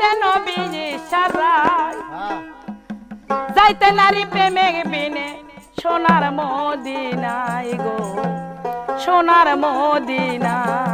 ডাকছে নবীজি সারাই যাইতে নারী প্রেমে বিনে সোনার মদিনায় গো সোনার মদিনায়।